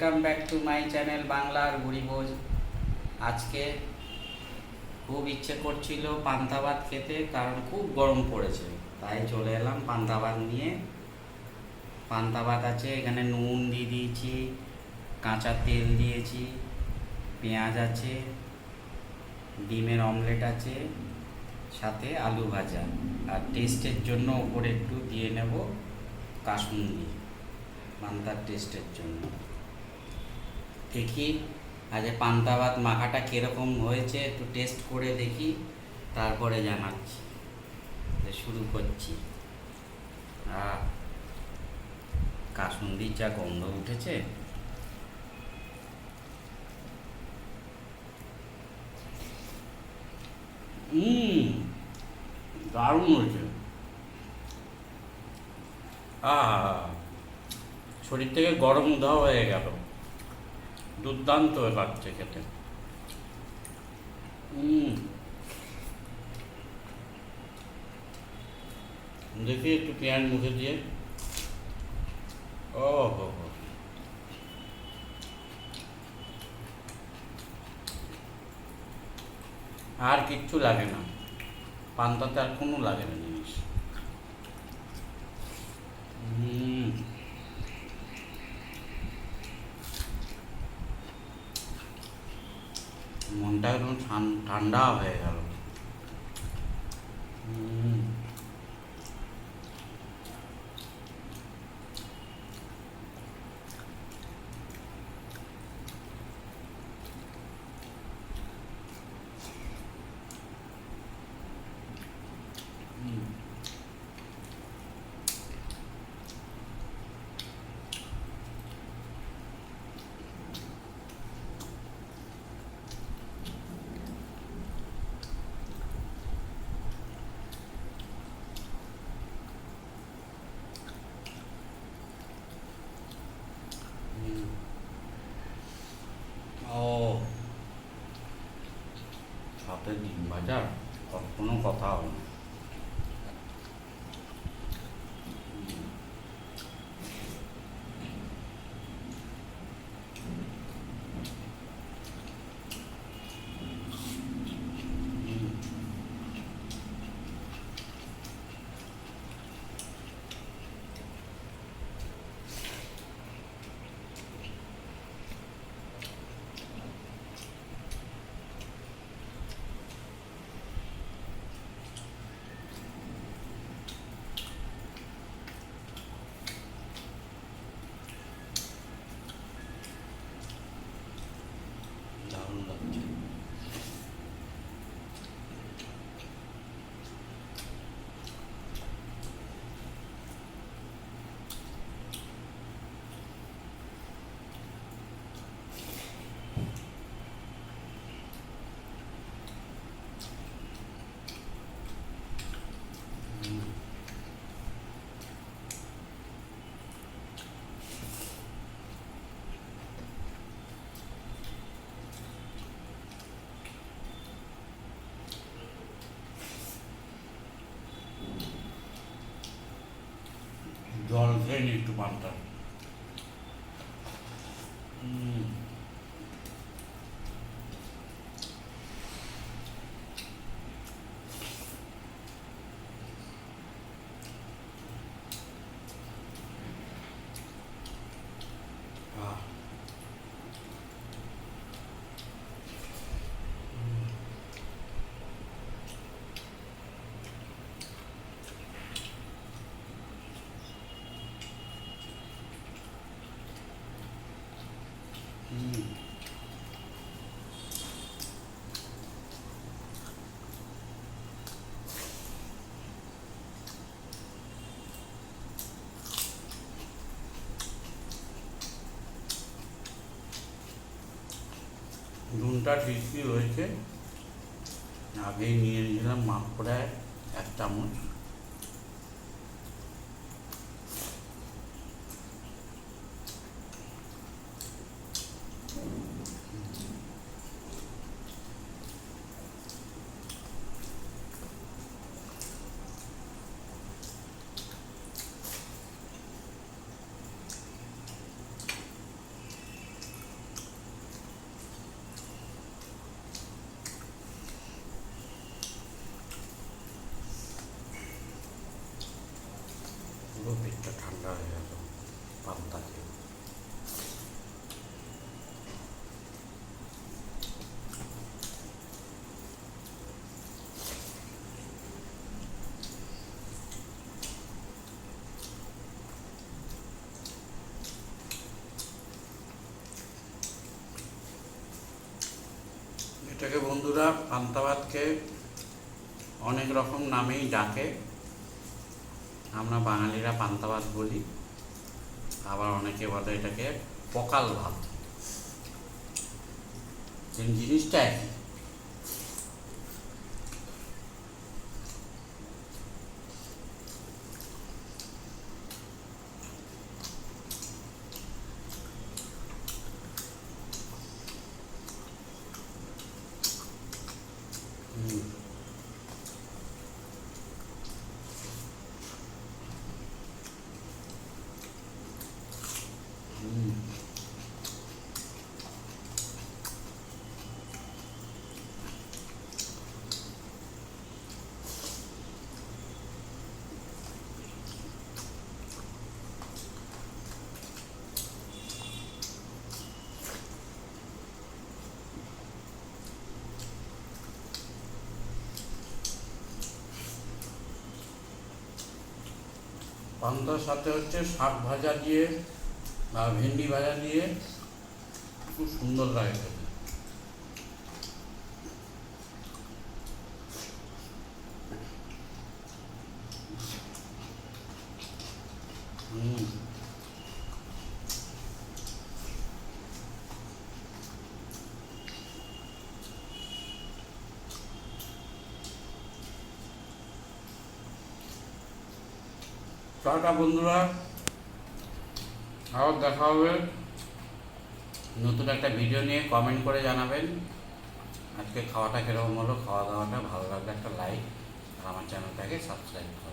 Welcome back to my channel বাংলার ভোজ আজকে খুব ইচ্ছে করছিল পান্তা ভাত খেতে, কারণ খুব গরম পড়েছে। তাই চলে এলাম পান্তা ভাত নিয়ে। পান্তা ভাত আছে, এখানে নুন দিয়ে দিয়েছি, কাঁচা তেল দিয়েছি, পেঁয়াজ আছে, ডিমের অমলেট আছে, সাথে আলু ভাজা। আর টেস্টের জন্য ওপরে একটু দিয়ে নেব কাসুন্দি পান্তার টেস্টের জন্য। দেখি আজ পান্তা ভাত মাখাটা কীরকম হয়েছে একটু টেস্ট করে দেখি তারপরে জানাচ্ছি। শুরু করছি। আহ, কাসুন্দির যা গন্ধ উঠেছে। হুম দারুণ হয়েছে। আহা শরীর থেকে গরম দেওয়া হয়ে গেল। দুর্দান্ত লাগছে খেতে দেখি একটু পেঁয়াজ মুখে দিয়ে। ও, হো হো। আর কিচ্ছু লাগে না। পান্তাতে আর কোনো লাগে না জিনিস। হুম। মনটা একদম ঠান- ঠান্ডা হয়ে গেল হুম। হুম। হুম। ও সাথে ডিম ভাজা আর কোনো কথা হবে না হুম। হুম। দারুণ লাগছে হুম। জল খেয়ে নি একটু নুনটা ঠিকই রয়েছে। আগেই নিয়ে নিলাম মাপ প্রায় এক চামচ। পেটটা ঠান্ডা হয়ে গেল পান্তা এটাকে বন্ধুরা পান্তা অনেক রকম নামেই ডাকে। আমরা বাঙালিরা পান্তা ভাত বলি আবার অনেকে বলে এটাকে পকাল ভাত। জিনিসটা একই। পান্তার সাথে হচ্ছে শাক ভাজা দিয়ে বা ভেন্ডি ভাজা দিয়ে খুব সুন্দর লাগে খেতে। হুম। টাটা বন্ধুরা। আবার দেখা হবে। নতুন একটা ভিডিও নিয়ে কমেন্ট করে জানাবেন। আজকে খাওয়াটা কীরকম হলো? খাওয়া দাওয়াটা ভালো লাগলে একটা লাইক আর আমার চ্যানেলটাকে সাবস্ক্রাইব করুন